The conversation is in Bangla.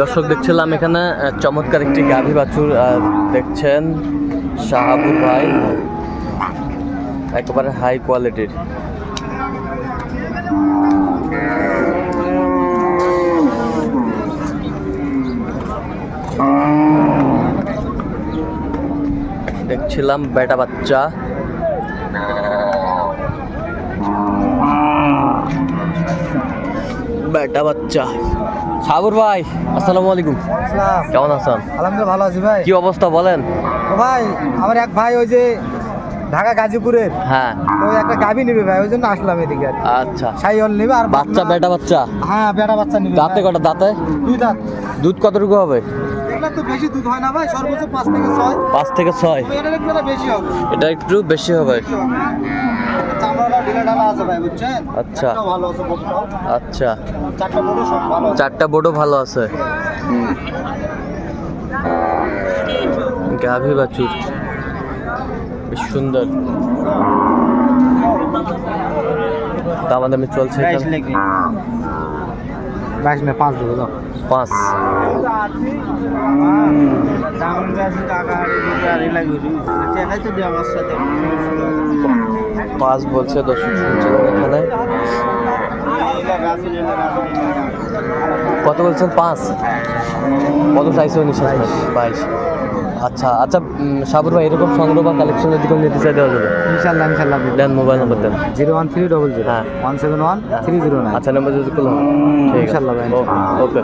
দর্শক দেখছিলাম এখানে চমৎকার একটি গাভী বাছুর দেখছেন শাহাবুর ভাই। একেবারে হাই কোয়ালিটির দেখছিলাম বেটা বাচ্চা। বেটা বাচ্চা। সাগর ভাই আসসালামু আলাইকুম। কেমন আছেন? আলহামদুলিল্লাহ ভালো আছি ভাই। কি অবস্থা বলেন? ভাই আমার এক ভাই ওই যে ঢাকা গাজীপুরের হ্যাঁ। তো ওই একটা গাভি নিবে ভাই ওই জন্য আসলাম এদিকে। আচ্ছা। সাইওয়াল নিবে আর বাচ্চা বেটা বাচ্চা? হ্যাঁ বেটা বাচ্চা নিবে দাঁতে। কটা দাঁতে? দুই দাঁত। দুধ কতটুকু হবে? তো বেশি দুধ হয় না ভাই সর্বোচ্চ পাঁচ থেকে ছয়। পাঁচ থেকে ছয়। তো এটার একটু বেশি হবে। এটা একটু বেশি হবে। আচ্ছা। আচ্ছা। চারটা বোর্ডও ভালো আছে। গাভী বাছুর। বেশ সুন্দর। দামাদামি চলছে। বাইশ না পাঁচ দেবো পাঁচ। পাঁচ বলছে দর্শক শুনছিলেন এখানে। কত বলছেন? পাঁচ। কত চাইছে উনি বাইশ। আচ্ছা আচ্ছা সাবুর ভাই এরকম সংগ্রহ বা কালেকশন যদি কোনো নিতে চাই দেওয়া যাবে। ইনশাল্লাহ ইনশাল্লাহ দেন মোবাইল নম্বর দেন। Zero one three double zero. হ্যাঁ। One seven one three zero nine. আচ্ছা নাম্বার যদি করলাম ইনশাল্লাহ ভাই, ওকে।